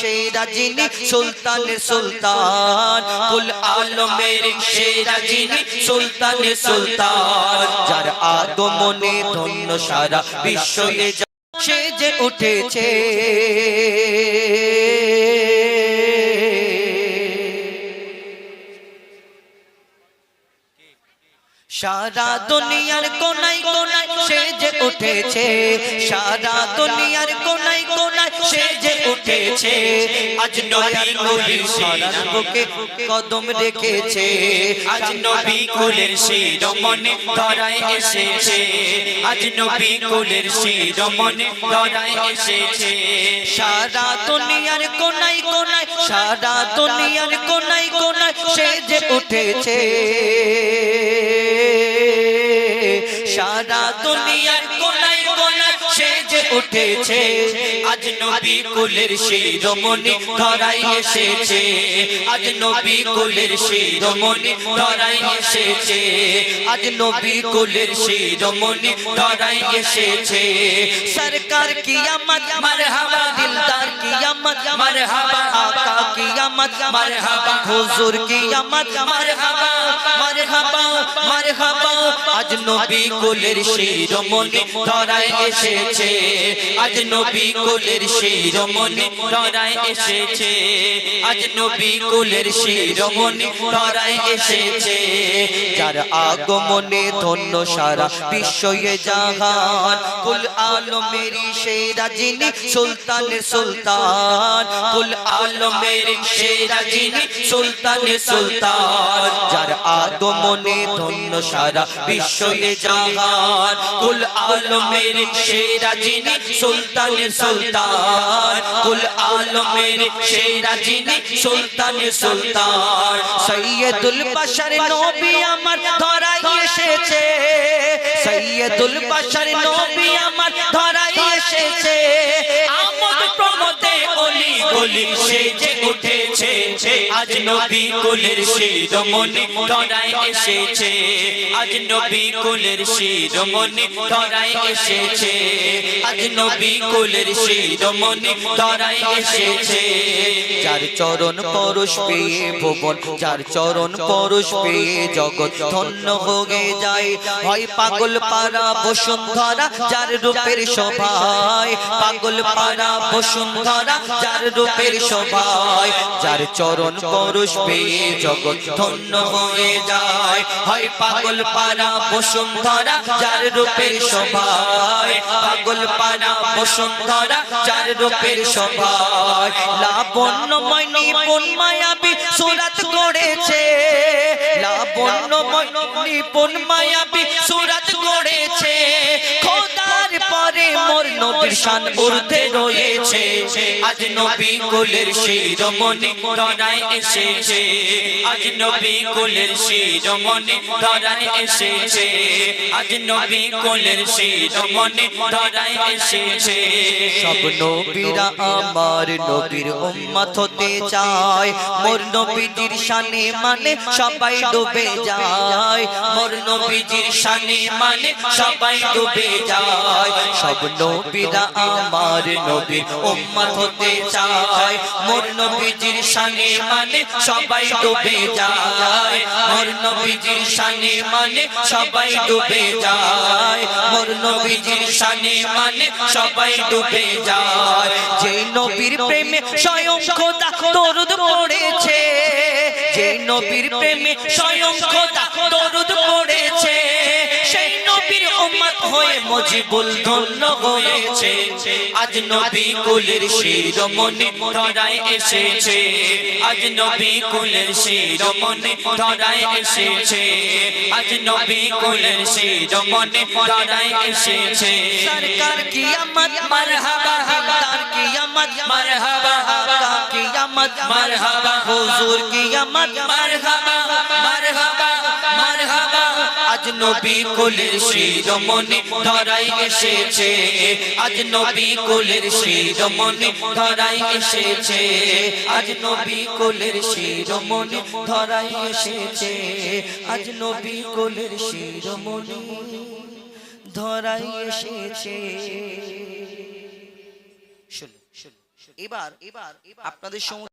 সেরা যিনি সুলতানের সুলতান। কুল আলমের সেরা যিনি সুলতানের সুলতান। যার আগমনে ধন্য সারা সে যে উঠেছে। সারা দুনিয়ার কোনায় কোনায় সে যে উঠেছে। সারা দুনিয়ার কোনায় কোনায় উঠেছে আজ নবী কদম রেখেছে। আজ নবী কুলের শিরোমণি ধরায় এসেছে। আজ নবী কুলের শিরোমণি ধরায় এসেছে। সারা দুনিয়ার কোনায় কোনায়, সারা দুনিয়ার কোনায় কোনায় সে যে উঠেছে। সারা দুনিয়ার উঠেছে। আজ নবী কুলের সেই রমণী ধরাই এসেছে। আজ নবী কুলের সেই রমণী ধরাই এসেছে। আজ নবী কুলের সেই রমণী ধরাই এসেছে। সরকার কিয়ামত, মারহাবা দিলদার কিয়ামত, মারহাবা কিয়ামত, মারহাবা, হুজুর কিয়ামত, মারহাবা মারহাবা মারহাবা। আজ নবী কোলের শিরোমণি ধরায় এসেছে। আজ নবী কোলের শিরোমণি ধরায় এসেছে। আজ নবী কোলের শিরোমণি ধরায় এসেছে। যার আগমনে ধন্য সারা বিশ্বয়ে জাহান। কুল আলমেরি সেই রাজিনী সুলতান সুলতান। কুল আলমেরি সেরা যিনি সুলতানের সুলতান, যার আগমনে ধন্য সারা বিশ্বয়ে জাহান। কুল আলমের সেরা যিনি সুলতানের সুলতান, কুল আলমের সেরা যিনি সুলতানের সুলতান। সৈয়দুল বাশার নবী আমার ধরাই এসেছে, সৈয়দুল বাশার নবী আমার ধরাই এসেছে। গলি সেজে উঠেছে আজ নবী কুলের শিরোমণি ধরায় এসেছে। আজ নবী কুলের শিরোমণি ধরায় এসেছে। আজ নবী কুলের শিরোমণি ধরায় এসেছে। যার চরণ পরশ পেয়ে ভুবন, যার চরণ পরশ পেয়ে জগৎ ধন্য হয়ে যায়। হয় পাগল পারা বসুন্ধরা, যার রূপের শোভায়। পাগল পারা বসুন্ধরা, যার রূপের শোভায়। যার চরণ পরশ পেয়ে জগৎ ধন্য হয়ে যায়। হয় পাগল পারা বসুন্ধরা, যার রূপের শোভায়। পাগল পারা বসুন্ধরা, যার রূপের শোভায়। লাবণ্যময় নিপুণ মায়াবী সুরাত করেছে। লাবণ্যময় নিপুণ মায়াবী সুরাত গড়েছে নবীর শান ঊর্ধ্বে রয়েছে। আজ নবী কুলের শিরোমণি ধরায় এসেছে। আজ নবী কুলের শিরোমণি ধরায় এসেছে। আজ নবী কুলের শিরোমণি ধরায় এসেছে। সব নবীরা আমার নবীর উম্মত হতে চায়। মোর নবীজির শানে মানে সবাই ডুবে যায়। মোর নবীজির শানে মানে সবাই ডুবে যায়। সব নবীরা আমার নবীর উম্মত হতে চায়। মোর নবীজির শানে মানে সবাই ডুবে যায়। মোর নবীজির শানে মানে সবাই ডুবে যায়। মোর নবীজির শানে মানে সবাই ডুবে যায়। যে নবীর প্রেমে স্বয়ং খোদা দরুদ পড়েছে। যে নবীর প্রেমে স্বয়ং খোদা দরুদ উম্মত হয়ে মজিবুল ধন্য হয়েছে। আজ নবী কুলের শিরোমণি ধরায় এসেছে। আজ নবী কুলের শিরোমণি ধরায় এসেছে। আজ নবী কুলের শিরোমণি ধরায় এসেছে। সরকার কিয়ামত, মারহাবা দিলদার কিয়ামত, মারহাবা আকা কিয়ামত, মারহাবা, হুজুর কিয়ামত মারহাবা মারহাবা। নবী কুলের শিরোমণি ধরাই এসেছে। আজ নবী কুলের শিরোমণি ধরাই এসেছে। আজ নবী কুলের শিরোমণি ধরাই এসেছে। আজ নবী কুলের শিরোমণি ধরাই এসেছে। এবার এবার আপনাদের সমস্ত